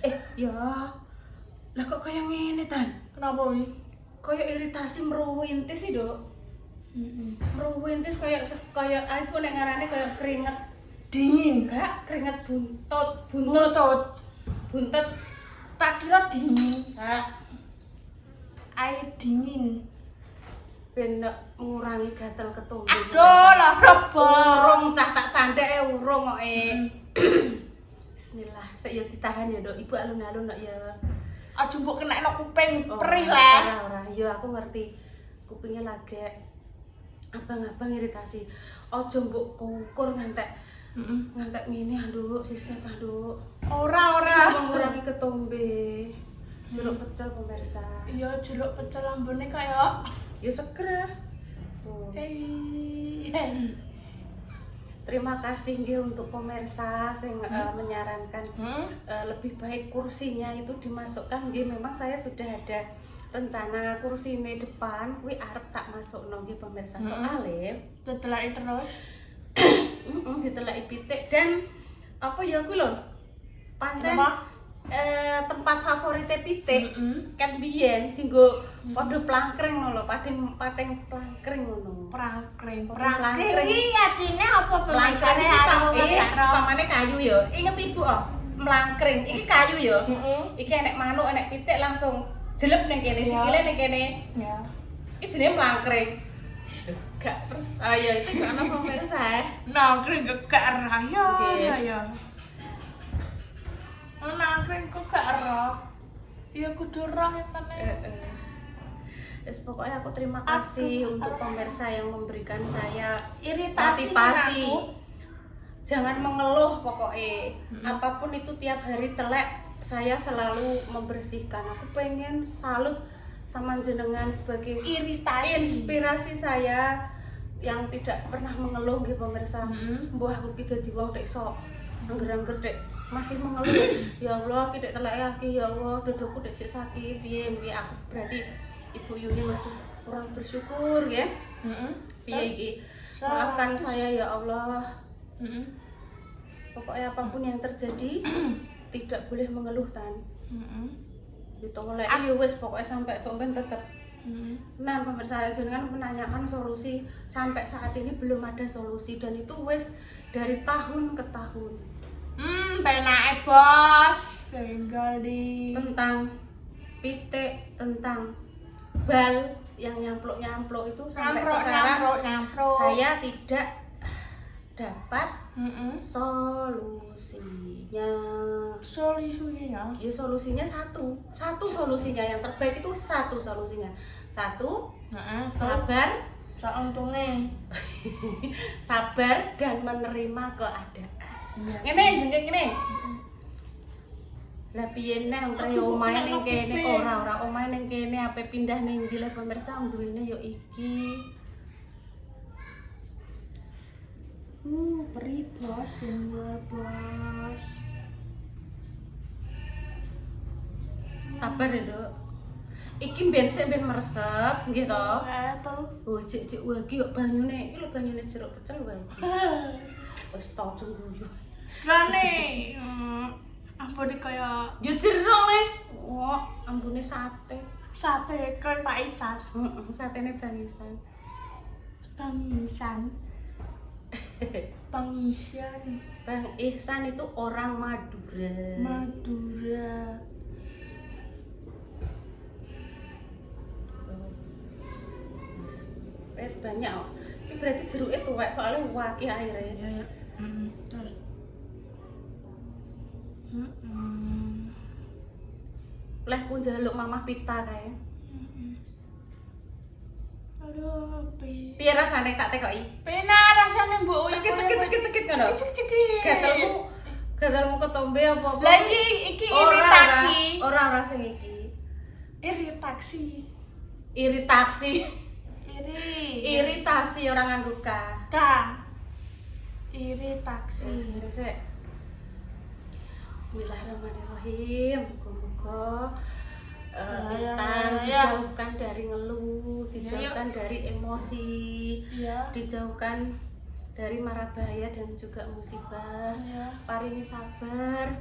Eh, ya. Lah kok kayak ngene tan? Kenapa wi? Kayak iritasi meruwintis sih, Dok. Meruwintis kayak se- kayak aku nek ngarane kayak keringet Dingin. enggak, keringet buntut, buntut, Buntut. buntut. Tak kira dingin. Nah, Air dingin. ben ngurangi gatel ketumbuh. Aduh lah berapa? urung cah tak candeke urung kok eh. Bismillah, saya ya ditahan ya, Dok. Ibu alun-alun kok ya. Aduh mbok kena no kuping Oh, perih Ora lah. ora, ya aku ngerti. Kupingnya lagi abang-abang iritasi. Ojo mbok kukur ngantek ngantek ngene aduh sisih aduh. Ora ora. Mengurangi ketombe. Jeruk pecel pemirsa. Iya jeruk pecel lambene kaya Ya seger. Oh. hei hei. Terima kasih nggih untuk pemirsa yang menyarankan Hmm? eh, lebih baik kursinya itu dimasukkan nggih memang saya sudah ada rencana kursi ini depan kuwi arep tak masuk nggih pemirsa Mm-mm. soalnya Tetelaki terus. mm ditelaki pitik dan apa ya lho pancen Kenapa? eh, tempat favorite pitik. Mm -hmm. kan biyen tinggu podo plangkring ngono lho pating pating plangkring ngono. Plangkring. Plangkring. Iki adine apa pemasane karo pamane kayu ya. Inget ibu oh mlangkring. Iki kayu ya. Mm -hmm. iki enek manuk enek pitik langsung jelep ning kene sikile ning kene. Ya. Iki jenenge melangkring gak ah, percaya itu gak ana pemirsa eh. Nongkring gak raya ya ya okay. Ya kudu roh. Eh, eh. Terus pokoknya aku terima kasih Aduh, untuk pemirsa yang memberikan saya Iritasi motivasi. aku. Jangan mengeluh pokoknya. Mm-mm. Apa pun itu tiap hari telek, saya selalu membersihkan. Aku pengen salut sama jenengan sebagai Iritasi. inspirasi saya yang tidak pernah mengeluh gitu pemirsa. Mm-mm. Mbah aku ki dadi wong dek sok angger-angger dek masih mengeluh. ya Allah, ki dek telek aki ya Allah, dek cek sakit piye piye aku berarti Ibu Yuni masih kurang bersyukur ya. Iki? So- Maafkan saya ya Allah. Heeh. Pokoknya apa pun yang terjadi tidak boleh mengeluh tan. Heeh. Ditolak ya wis pokoknya sampai somben tetap Heeh. Nah, pemirsa jenengan menanyakan solusi sampai saat ini belum ada solusi dan itu wis dari tahun ke tahun Hmm, penake bos. Tinggal di tentang pitik, tentang bal yang nyampluk-nyampluk itu sampai Nyamprok, sekarang nyamprok, nyamprok. saya tidak dapat Heeh. solusinya. Solusinya. Ya solusinya satu, satu solusinya yang terbaik itu satu solusinya. Satu, Heeh. sabar, Sauntungnya. sabar dan menerima keadaan. Iya. Ngene jenenge ngene. Lah piye neh wong kaya Aduh, omahe ning kene ora ora omahe ning kene ape pindah ning ndi lah pemirsa wong duwene yo iki. Uh, perih bos, luar bos. Sabar ya, Dok. Iki ben sik ben meresep nggih to. Eh, tuh. Oh, cek cek wae iki yo banyune, iki lho banyune jeruk pecel wae. Wis tojo guyu. Rane, hmm, ampun kaya Yo jeruk le. Oh, ambune sate. sate kaya Pak Isan. Heeh, satene bangisan. Bang Isan. Bang Isan. Bang Ihsan itu orang Madura. Madura. Wes, banyak. kok. Ini berarti jeruknya tuwek soalnya wakil airnya. Ya, ya. Hmm. Leh ku njaluk mamah pita kae. Hmm. Aduh, pi. Piye rasane tak tekoki? Pena rasanya mbok Cekit cekit cekit cekit ngono. Cekit cekit. Gatalmu gatalmu ketombe apa apa? Lagi iki iritasi. Ora ora sing iki. Iritasi. Iritasi. Iri. Iritasi orang nganggo K. Ka. Iritasi. Bismillahirrahmanirrahim. Moga-moga eh, Ya, ya, Intan ya, ya. dijauhkan dari ngeluh, dijauhkan dari emosi, Iya. dijauhkan dari mara bahaya dan juga musibah. Paringi sabar,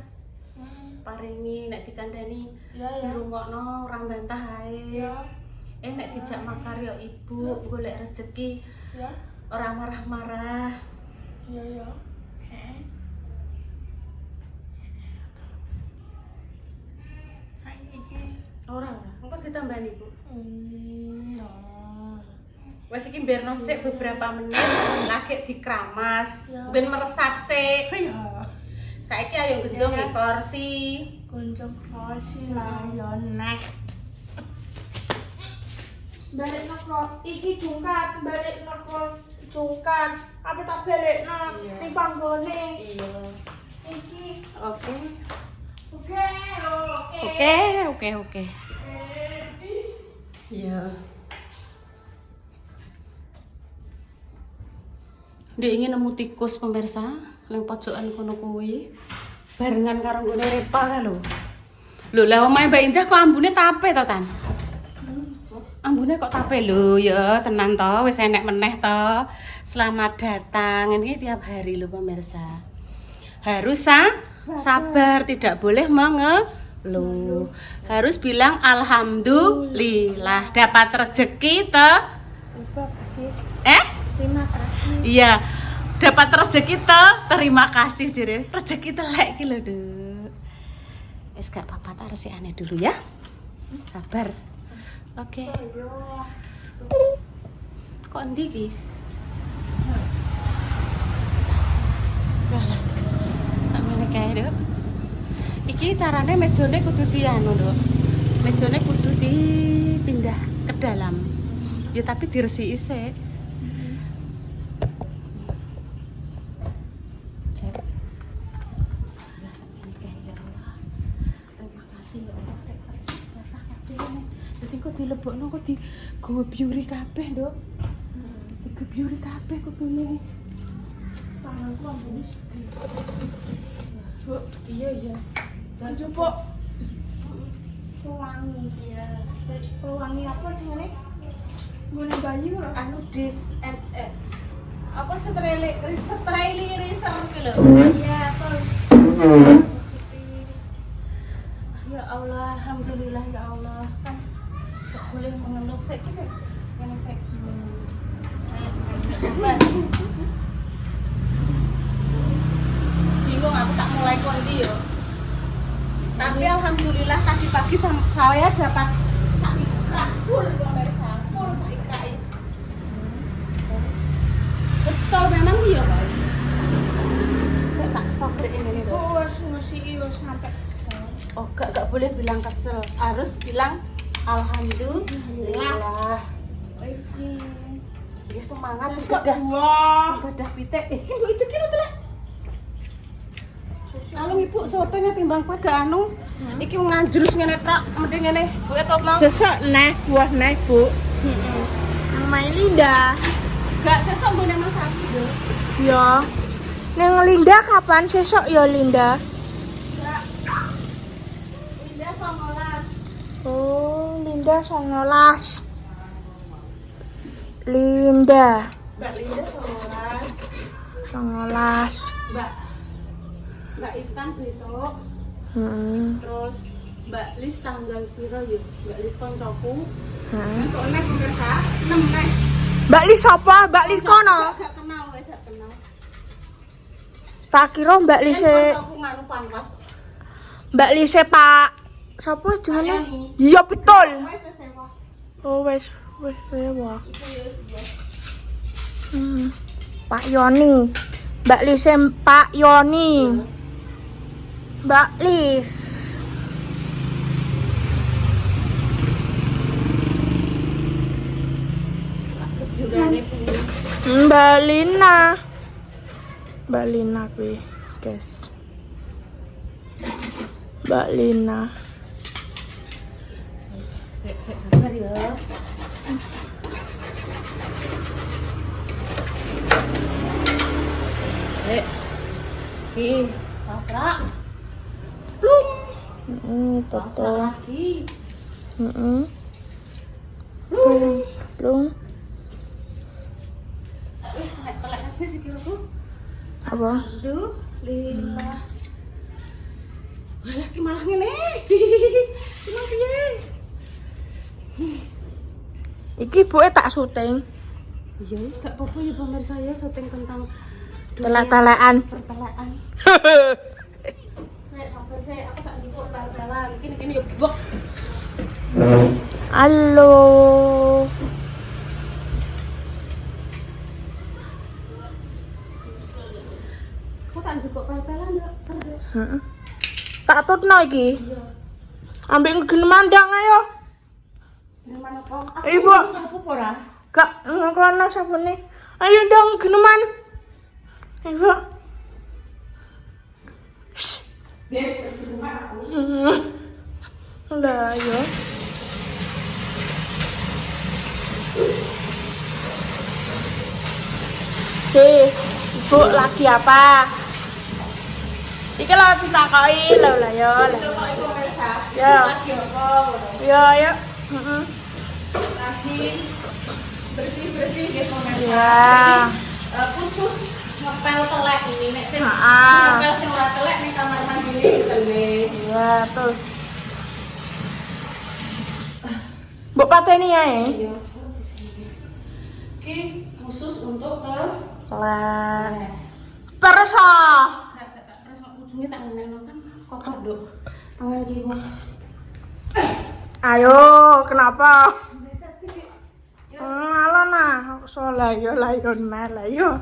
Hmm. paringi nek dikandani ya. dirungokno orang bantah ae. Eh nek dijak makar ya ibu, golek rezeki orang marah-marah. Iya ya. Ayo iki. Ora ora, engko ditambani Bu. Hmm. ya. Wes iki biarno sik beberapa menit lagi dikramas, Ya. ben meresap sik. Iya. Saiki ayo genjong Ya, ya. kursi. Kunjung kursi lah ya neh. Balik noko, iki jungkat, balik noko jungkat. Apa tak balik no? Iya. Di panggone. Iya. Iki. Oke. Oke, oke. Oke, oke, oke. Iya. Dia ingin nemu tikus pemirsa, yang pojokan kono kuwi. Barengan karo nggone Repa kan lho. Lho, lah omahe Mbak Indah kok ambune tape to, Tan? Ambune kok tape lho ya, tenan to, wis enek meneh to. Selamat datang. Ini tiap hari lho pemirsa. Harus sa sabar, tidak boleh mengeluh. Harus bilang alhamdulillah dapat rezeki kasih. Eh? Terima kasih. Iya. Dapat rezeki to. Terima kasih jere. Rezeki telek iki lho, Duk. Wis gak apa-apa tak resikane dulu ya. Sabar. Oke. Ayo. Kok endi iki? ngene kae, Dok. Iki carane mejone kudu dianu, Dok. Mejone kudu dipindah ke dalam. Ya tapi diresiki sik. lebokno kok di gobyuri kabeh, Nduk. Di gobyuri kabeh kok ini. Tanganku ambune sedih. Iya iya. Itu kok pewangi ya. Pewangi apa jenenge? Gune bayi lho. anu dis and eh, apa setreli setrilizer ki lho. Iya, tol. Ya Allah, alhamdulillah ya Allah. Kan boleh mengeluh. Saiki sik. Ini sik. Saya saya pagi saya dapat sak ikrak full pemirsa, full sak ikrak ini. Betul memang iya, Pak. Saya tak sokre ini nih, wis ngusiki wis sampe kesel. Oh, gak, gak boleh bilang kesel. Harus bilang alhamdulillah. Iki. Ya semangat Wis sih kok udah dua. udah pitek. Eh, itu kilo tuh lah. Kalau ibu sotonya timbang kue gak anu. Iki nganjrus ngene tok, mending ngene. Bu ya mau. Sesok neh, buah neh, Bu. Nang main Linda. Gak sesok gue nang saksi dulu. Ya. Nang Linda kapan sesok ya Linda? Gak. Indah songolas. Oh, Linda 19. Linda Mbak Linda songolas. 19. Mbak Mbak Intan besok. Hmm. Terus Mbak Lis tanggal piro yuk? Mbak Lis koncoku. Hmm. Kok nek pemirsa? 6 nek. Mbak Lis apa? Mbak Lis kono. Gak kenal, wes gak kenal. Tak kira Mbak Lis Kan koncoku nganu panwas. Mbak Lis Pak Sapa jenenge? Yani. Iya betul. Wes wes sewa. Oh wes wes sewa. Iku ya ya. Hmm. Pak Yoni. Mbak Lis Pak Yoni. Mbak Lis. Mbak Lina. Mbak Lina kuwi, guys. Mbak Lina. Sek sek sabar ya. Eh. Ki, Safra. Hmm, Sosok betul. lagi. Hmm. Belum. Belum. Eh, sampai nasi sikilku. Apa? Aduh, lila. Wah, lagi malah ngene. Cuma piye? Iki ibuke tak syuting. Iya, tak apa-apa ya pemirsa ya syuting tentang dunia Telek-telekan. Halo. Heeh. Tak tutno iki. Iya. Ambek ngegen mandang ayo. Ibu. Kak, ngono sabune. Ayo dong geneman. Ayo. Aku. Hmm. Lah, ayo. Hei, ibu lagi apa? Iki lho ditakoki lho lah yo. Yo yo. Heeh. Lagi bersih-bersih ya pemirsa. Ya. Eh, khusus ngepel telek ini nek sing ngepel sing ora telek ning kamar mandi ini tele. Ya, tuh. Mbok pateni ae. Iya. Ki khusus untuk tel telek. Perso. Tak tak terus ujungnya tak ngenekno kan kotor, Dok. Tangan ki mau. Ayo, kenapa? Hmm, ala nah, so lah yo lah yo nah lah yo.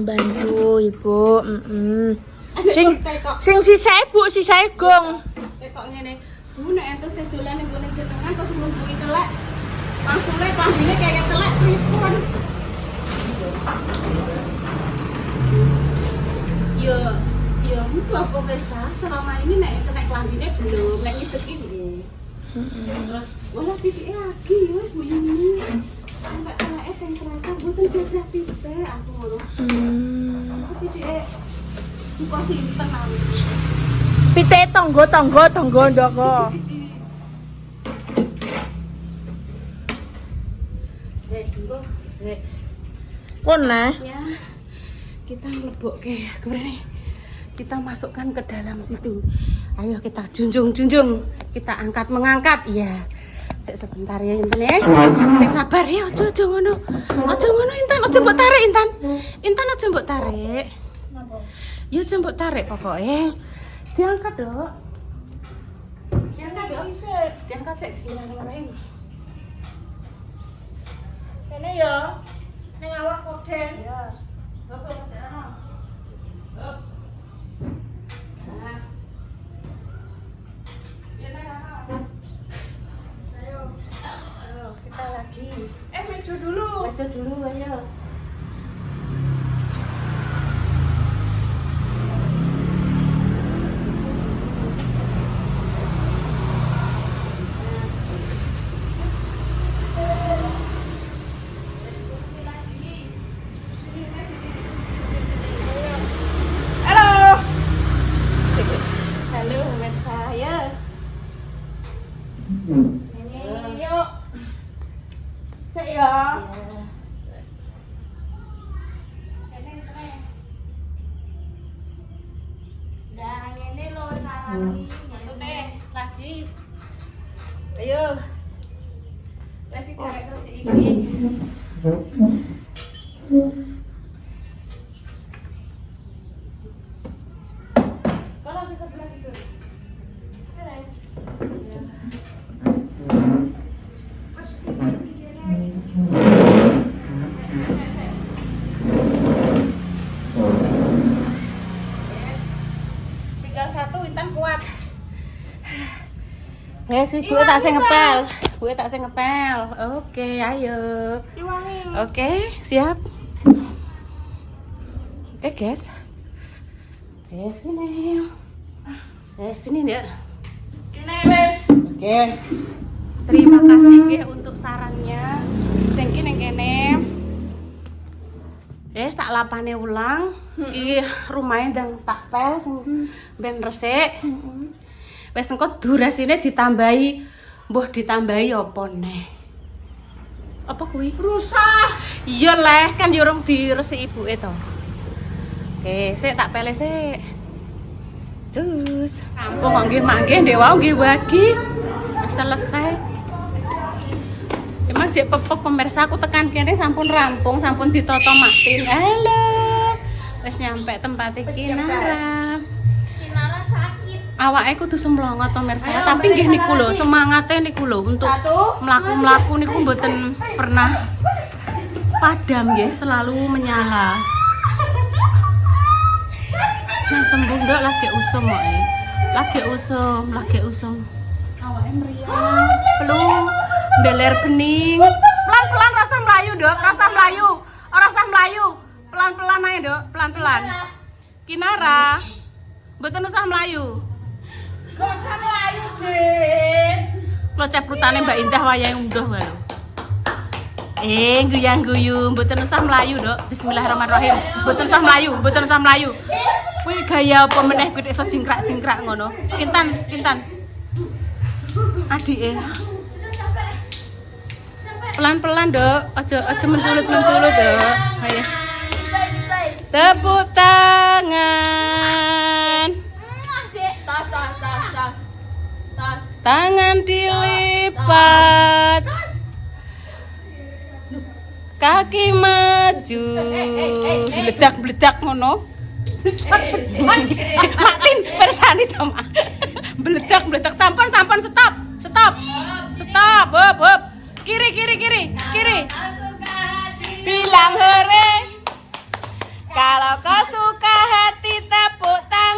Membantu ibu. Sing sing sisae bu, sisae gong. Tekok ngene. Bu nek ente sedolan ning gone jenengan terus mlebu telek. Langsung le pambine kayak telek pripun. Yo, yo itu apa pemirsa? Selama ini nek kena kelambine belum, nek itu nggih. Terus wala pipi lagi wis bunyi. Pite tonggo tonggo tonggo ndoko. Sik. Kone. Ya, kita ngelebok ke ke mana Kita masukkan ke dalam situ. Ayo kita junjung junjung. Kita angkat mengangkat. Iya. Sik sebentar ya Intan ya. Sik sabar ya. Ojo ojo ngono. Ojo ngono Intan. Ojo mbok tarik Intan. Intan ojo mbok tarik. Ya ojo mbok tarik pokoknya. Diangkat dok. Diangkat dok. Diangkat sik bismillahirrahmanirrahim. Ini ya. Ini awak koden. Ya. Hop, hop, hop. Hop. Nah. Lagi. Eh, meja dulu. Baca dulu, ayo. Halo. Halo, pemirsa saya. Ini yuk. Sik ya. Nah, ini lo caranya. Satu deh, lagi. Ayo. Wes iki karek terus iki. Kalau di sebelah itu. Keren. Ya. Mas, ini. Intan kuat. Ya sih, gue tak sing ngepel. Gue tak sing ngepel. Oke, ayo. Oke, siap. Oke, guys. Eh, sini. Eh, sini, Dek. Kene wis. Oke. Terima kasih nggih untuk sarannya. Sing ki ning kene. Wes tak lapane ulang. Iki rumahe ndang tak pel sing ben resik. Wes engko durasine ditambahi mbuh ditambahi apa neh. Apa kuwi? Rusak. Iya leh, kan yo urung diresiki ibuke to. Oke, sik tak pele sik. Cus. Rampung kok nggih mangke ndek wau nggih wagi. Selesai. Emang sik pepek pemirsa aku tekan kene sampun rampung, sampun ditoto Martin. Halo. Wis nyampe tempat iki Nara. Sakit. Awake kudu semlongot pemirsa, Ayo, tapi nggih balik niku lho, semangate niku lho untuk melaku-melaku niku mboten pernah padam nggih, selalu menyala. Nah sembuh ndok lagi usum kok eh. Lagi usum, lagi usum. Awake meriang, pelung, beler bening. Pelan-pelan rasa melayu, Dok. Rasa melayu. Ora rasa melayu. Pelan-pelan aja, Dok. Pelan-pelan. Kinara. Mboten usah melayu. Lo ceprutane Mbak Indah wayahe unduh wae lho. Eh, guyang guyu, mboten usah melayu, Dok. Bismillahirrahmanirrahim. Mboten usah melayu, mboten usah melayu. Kuwi gaya apa meneh kuwi iso jingkrak-jingkrak ngono. Intan, Intan. Adike. Pelan-pelan, Dok. Aja aja menculut-menculut, Dok. Ayo. Tepuk tangan. Tangan dilipat. Kaki maju. Beledak-beledak ngono. Matin persani to, Mak. Beledak-beledak sampun sampun stop. Stop. Stop. Hop hop. Kiri kiri kiri. Kiri. Bilang hore. Kalau kau suka hati tepuk tangan.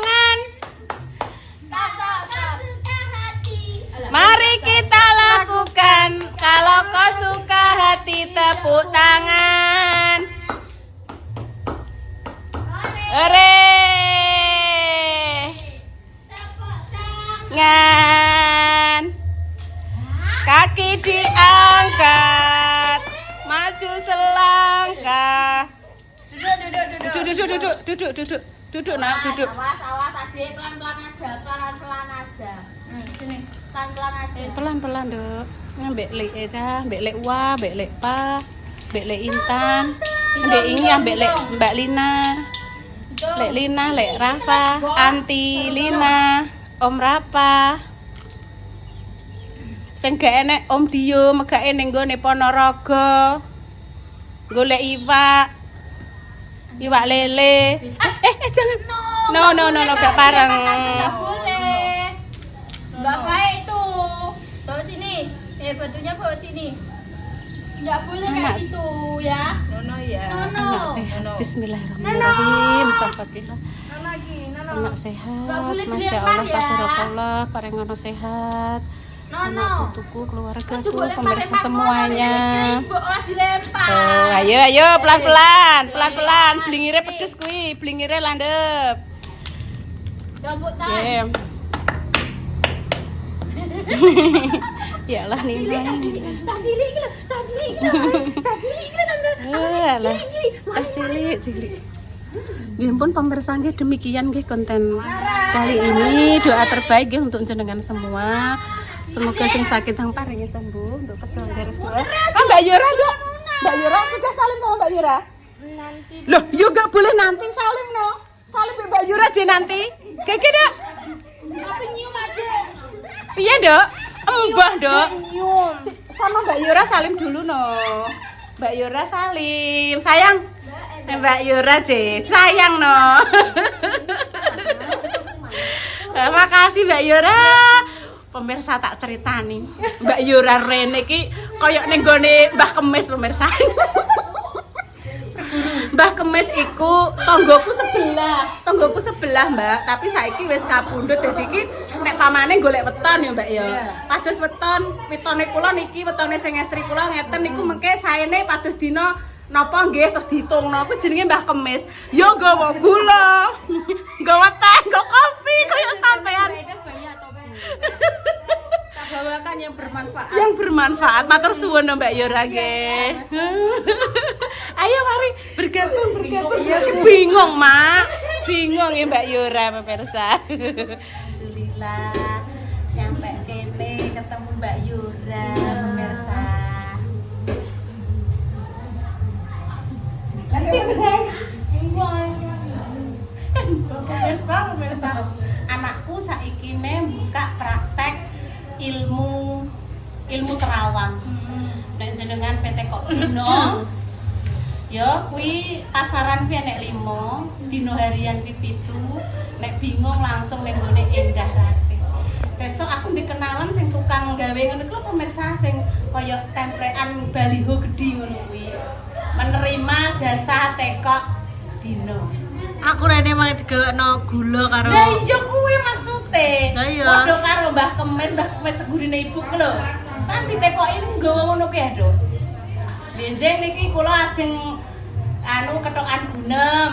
Wa ambek lek pa ambek lek intan ambek ini ambek lek mbak Lina lek Lina lek Rafa anti Lina om Rafa sing gak enek om Dio megake ning gone Ponorogo golek iwak iwak lele eh eh, eh jangan no no no no gak pareng Nggak boleh. Nggak baik itu. Bawa sini. Eh, batunya bawa sini. Nggak boleh kayak gitu ya. Nono ya. Nono. anak sehat Bismillahirrahmanirrahim Sampaikan Nana lagi, Nana. anak sehat Masya Allah ya. Tabarakallah parengono sehat Nono. anak putuku keluarga boleh pemirsa semuanya. Tuh, ayo ayo pelan pelan pelan pelan blingire pedes kui blingire landep Jambut tangan. Ya Allah Nina Cah cilik iki lho, cah cilik iki lho. Cah cilik iki lho, Tante. Lah. Cilik, cilik. Cah cilik, cilik. Ampun pemirsa nggih demikian nggih konten kali ini doa terbaik nggih untuk jenengan semua. Semoga sing sakit yang paringnya sembuh untuk pejuang garis dua. Ah Mbak Yura Dok. Mbak Yura sudah salim sama Mbak Yura. Nanti Loh, yo gak boleh nanti salim no. Salim Mbak Yura aja nanti. Keke Dok. apa nyium aja. Piye Dok? Embah Dok. Nyium. Si- sama Mbak Yura salim dulu no. Mbak Yura salim. Sayang. Mbak Yura je, sayang no. Terima kasih Mbak Yura. Pemirsa tak cerita nih. Mbak Yura Rene ki koyok ning gone Mbah Kemis pemirsa. Mbah Kemis iku tonggoku sebelah, tonggoku sebelah, Mbak. Tapi saiki wis kapundhut dadi iki nek pamane golek weton ya, Mbak ya. Iya. Pados weton, wetone kula niki wetone sing estri kula ngeten niku mengke saene pados dina napa nggih terus dihitungno kuwi jenenge Mbah Kemis. Yo nggawa gula, nggawa teh, nggawa kopi kaya sampean. Bawakan yang bermanfaat. yang bermanfaat matur suwun lho, Mbak Yura nggih. Ayo mari bergabung bergabung. Bingung, Mak. Bingung ya Mbak Yura pemirsa. Alhamdulillah nyampe kene ketemu Mbak Yura pemirsa. pemirsa pemirsa anakku saiki ne buka praktek ilmu ilmu terawang. Dan jenengan PT kok dino? Ya kui pasaran kuwi nek limo dino harian kuwi pitu. Nek bingung langsung ning gone endah rati sesuk aku dikenalan sing tukang gawe ngono kuwi pemirsa sing kaya templekan baliho gedhi ngono kuwi. Menerima jasa tekok dino. Aku rene mau digawekno gula karo Lah iya kuwi maksude. Iya. Padha karo Mbah Kemis, Mbah Kemis segurine ibu lho. Kan ditekoki nggawa ngono kuwi aduh. Benjing niki kula ajeng anu ketokan gunem.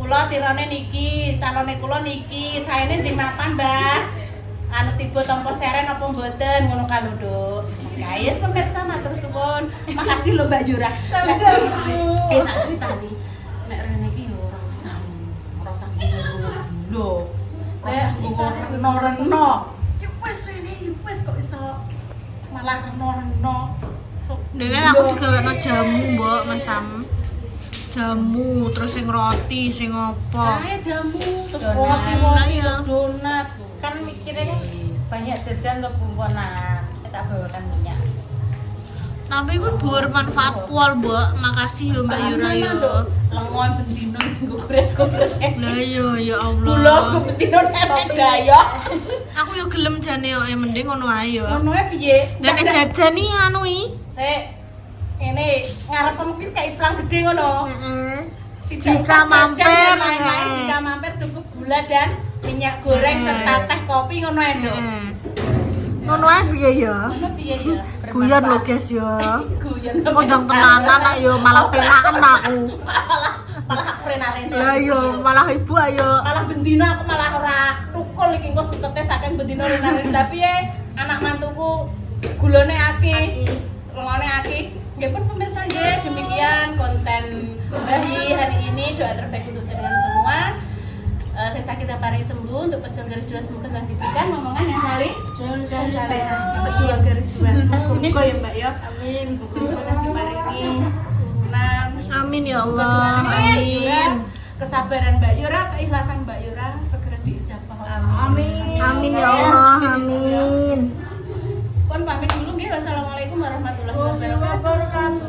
Kula tirane niki, calone kula niki, saene jeng mapan, Mbah. Anu tiba tampa seren apa mboten ngono kan lho, Duk. Guys, pemirsa matur suwun. Makasih lho Mbak Jura. Sama-sama. Enak ceritani. Nek rene iki yo usah ora usah lho. Iso reno-reno. Yo wis rene yo wis kok iso malah reno-reno. So, Dengan aku digawekno jamu, Mbok, Mas Sam. Jamu, terus sing roti, sing apa. Kae jamu, terus Donat. roti terus donat. Kan mikirnya banyak jajan ke bungkonan. Tak bawakan minyak. Tapi itu bermanfaat pol, Mbok. Makasih yo Mbak Yura yo. Lengon bendino nggo goreng-goreng. Lah iya ya Allah. nggo bendino nenek daya. Aku yo gelem jane yo, eh, mending ngono ae yo. Ngono ae piye? Nek nek jajan iki anu iki. Sik. Ini ngarep mungkin kayak plang gede ngono. Heeh. Jika mampir, lain-lain. Jika mampir cukup gula dan minyak goreng serta teh kopi ngono ae. Ngono ae piye ya? Ya? Guyon lho guys yo. Guyon. Kondang tenanan nak yo malah penakan aku. malah malah rena-rena. Lah yo malah ibu ayo. Malah bendino aku malah ora rukul iki engko sukete saking bendino rena-rena tapi ya anak mantuku gulone akeh. Lengone akeh. Nggih pun pemirsa nggih demikian konten Bahi hari ini doa terbaik untuk jenengan semua saya sakit yang paling sembuh untuk pecel garis dua sembuh telah diberikan. Momongan yang hari dan garis pejuang garis dua kok ya mbak ya? Amin. Bukan diparingi ini. amin. Ya Allah. Amin. Kesabaran mbak Yura keikhlasan mbak Yura segera diucapkan. amin. Amin ya Allah. Amin. Pun pamit dulu ya, wassalamualaikum warahmatullahi wabarakatuh.